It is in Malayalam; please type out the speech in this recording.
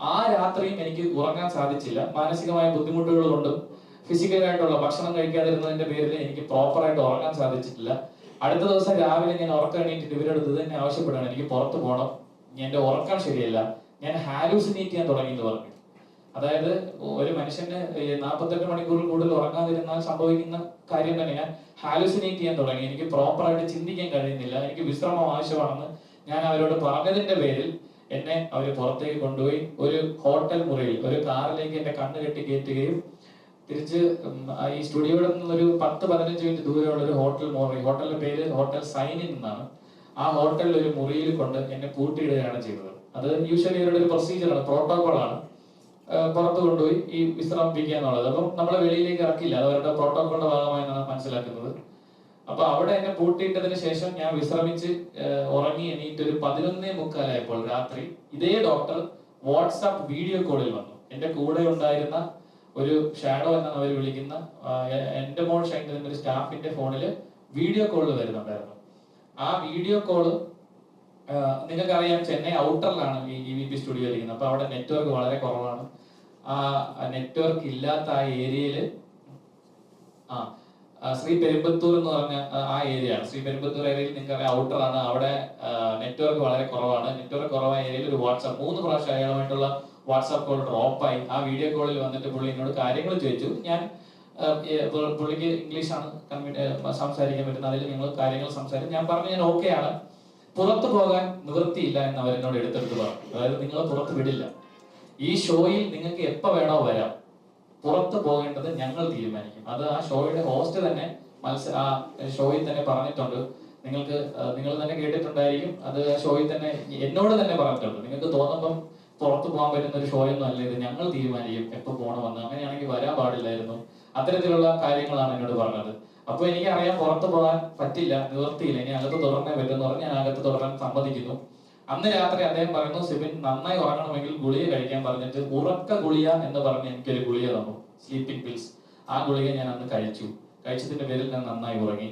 ആ രാത്രിയും എനിക്ക് ഉറങ്ങാൻ സാധിച്ചില്ല. മാനസികമായ ബുദ്ധിമുട്ടുകൾ കൊണ്ടും ഫിസിക്കലായിട്ടുള്ള ഭക്ഷണം കഴിക്കാതിരുന്നതിന്റെ പേരിൽ എനിക്ക് പ്രോപ്പറായിട്ട് ഉറങ്ങാൻ സാധിച്ചിട്ടില്ല. അടുത്ത ദിവസം രാവിലെ ഞാൻ ഉറക്കം എണീറ്റിട്ട് എന്നെ തന്നെ ആവശ്യപ്പെടുകയാണ്. എനിക്ക് പുറത്ത് പോകണം എന്റെ ഉറക്കം ശരിയല്ല. ഞാൻ ഹാലൂസിനേറ്റ് ചെയ്യാൻ തുടങ്ങി എന്ന് പറഞ്ഞു. അതായത് ഒരു മനുഷ്യന് നാൽപ്പത്തെട്ട് മണിക്കൂറിൽ കൂടുതൽ ഉറങ്ങാതിരുന്നാൽ സംഭവിക്കുന്ന കാര്യം തന്നെ ഞാൻ ഹാലുസിനേറ്റ് ചെയ്യാൻ തുടങ്ങി. എനിക്ക് പ്രോപ്പറായിട്ട് ചിന്തിക്കാൻ കഴിയുന്നില്ല. എനിക്ക് വിശ്രമം ആവശ്യമാണെന്ന് ഞാൻ അവരോട് പറഞ്ഞതിന്റെ പേരിൽ എന്നെ അവർ പുറത്തേക്ക് കൊണ്ടുപോയി ഒരു ഹോട്ടൽ മുറിയിൽ ഒരു കാറിലേക്ക് എന്റെ കണ്ണ് കെട്ടി കയറ്റുകയും തിരിച്ച് ഈ സ്റ്റുഡിയോയുടെ നിന്ന് ഒരു പത്ത് പതിനഞ്ച് മിനിറ്റ് ദൂരെയുള്ള ഒരു ഹോട്ടൽ മുറി ഹോട്ടലിന്റെ പേര് ഹോട്ടൽ സൈനിൻ എന്നാണ്. ആ ഹോട്ടലിൽ ഒരു മുറിയിൽ കൊണ്ട് എന്നെ പൂട്ടിയിടുകയാണ് ചെയ്തത്. അത് യൂഷ്വലി ഇവരുടെ ഒരു പ്രൊസീജിയറാണ് പ്രോട്ടോകോളാണ് പുറത്ത് കൊണ്ടുപോയി ഈ വിശ്രമിപ്പിക്കുക എന്നുള്ളത്. അപ്പം നമ്മളെ വെളിയിലേക്ക് ഇറക്കില്ല. അത് അവരുടെ പ്രോട്ടോകോളിന്റെ ഭാഗമായി എന്നാണ് മനസ്സിലാക്കുന്നത്. അപ്പൊ അവിടെ എന്നെ പൂട്ടിയിട്ടതിന് ശേഷം ഞാൻ വിശ്രമിച്ച് ഉറങ്ങി എണീറ്റ് ഒരു പതിനൊന്നേ മുക്കാലായപ്പോൾ രാത്രി ഇതേ ഡോക്ടർ വാട്സാപ്പ് വീഡിയോ കോളിൽ വന്നു. എന്റെ കൂടെ ഉണ്ടായിരുന്ന ഒരു ഷാഡോ എന്നാണ് അവർ വിളിക്കുന്ന എന്റെ മോൾ ഷൈൻ ഒരു സ്റ്റാഫിന്റെ ഫോണിൽ വീഡിയോ കോൾ വരുന്നുണ്ടായിരുന്നു. ആ വീഡിയോ കോൾ നിങ്ങൾക്കറിയാം ചെന്നൈ ഔട്ടറിലാണ് ഈ ഇ വി പി സ്റ്റുഡിയോ ഇരിക്കുന്നത്. അപ്പൊ അവിടെ നെറ്റ്വർക്ക് വളരെ കുറവാണ്. ആ നെറ്റ്വർക്ക് ഇല്ലാത്ത ആ ഏരിയയിൽ ആ, ശ്രീ പെരുമ്പത്തൂർ എന്ന് പറഞ്ഞ ആ, ഏരിയ ശ്രീ പെരുമ്പത്തൂർ ഏരിയയിൽ നിങ്ങൾക്ക് ഔട്ടർ ആണ്. അവിടെ നെറ്റ്വർക്ക് വളരെ കുറവാണ്. നെറ്റ്വർക്ക് കുറവായ ഏരിയയിൽ ഒരു വാട്സാപ്പ് മൂന്ന് പ്രാവശ്യം അയാളുമായിട്ടുള്ള വാട്സാപ്പ് കോൾ ഡ്രോപ്പ് ആയി. ആ വീഡിയോ കോളിൽ വന്നിട്ട് പുള്ളി എന്നോട് കാര്യങ്ങൾ ചോദിച്ചു. ഞാൻ പുള്ളിക്ക് ഇംഗ്ലീഷാണ് സംസാരിക്കാൻ പറ്റുന്നത് അതിൽ നിങ്ങൾ കാര്യങ്ങൾ സംസാരിക്കും ഞാൻ പറഞ്ഞു ഞാൻ ഓക്കെ ആണ്. പുറത്തു പോകാൻ നിവൃത്തിയില്ല എന്ന് അവരെന്നോട് എടുത്തെടുത്ത് പറഞ്ഞു. അതായത് നിങ്ങൾ പുറത്ത് വിടില്ല. ഈ ഷോയിൽ നിങ്ങൾക്ക് എപ്പോ വേണോ വരാം. പുറത്ത് പോകേണ്ടത് ഞങ്ങൾ തീരുമാനിക്കും. അത് ആ ഷോയുടെ ഹോസ്റ്റ് തന്നെ മത്സര ആ ഷോയിൽ തന്നെ പറഞ്ഞിട്ടുണ്ട്. നിങ്ങൾക്ക് നിങ്ങൾ തന്നെ കേട്ടിട്ടുണ്ടായിരിക്കും. അത് ആ ഷോയിൽ തന്നെ എന്നോട് തന്നെ പറഞ്ഞിട്ടുണ്ട്. നിങ്ങൾക്ക് തോന്നുമ്പം പുറത്ത് പോകാൻ പറ്റുന്ന ഒരു ഷോ ഒന്നും അല്ല ഇത്. ഞങ്ങൾ തീരുമാനിക്കും എപ്പോ പോകണമെന്ന് അങ്ങനെയാണെങ്കിൽ വരാൻ പാടില്ലായിരുന്നു. അത്തരത്തിലുള്ള കാര്യങ്ങളാണ് എന്നോട് പറഞ്ഞത്. അപ്പോൾ എനിക്കറിയാം പുറത്ത് പോകാൻ പറ്റില്ല നിവർത്തിയില്ല ഇനി അകത്ത് തുടർന്നേ പറ്റുമെന്ന് പറഞ്ഞ് ഞാൻ അകത്ത് തുടരാൻ സമ്മതിക്കുന്നു. അന്ന് രാത്രി അദ്ദേഹം പറയുന്നു സിബിൻ നന്നായി ഉറങ്ങണമെങ്കിൽ ഗുളിക കഴിക്കാൻ പറഞ്ഞിട്ട് ഉറക്ക ഗുളിക എന്ന് പറഞ്ഞ് എനിക്കൊരു ഗുളിക തന്നു സ്ലീപ്പിംഗ് പിൽസ് ആ ഗുളിക ഞാൻ അന്ന് കഴിച്ചു. കഴിച്ചതിന്റെ പേരിൽ ഞാൻ നന്നായി ഉറങ്ങി.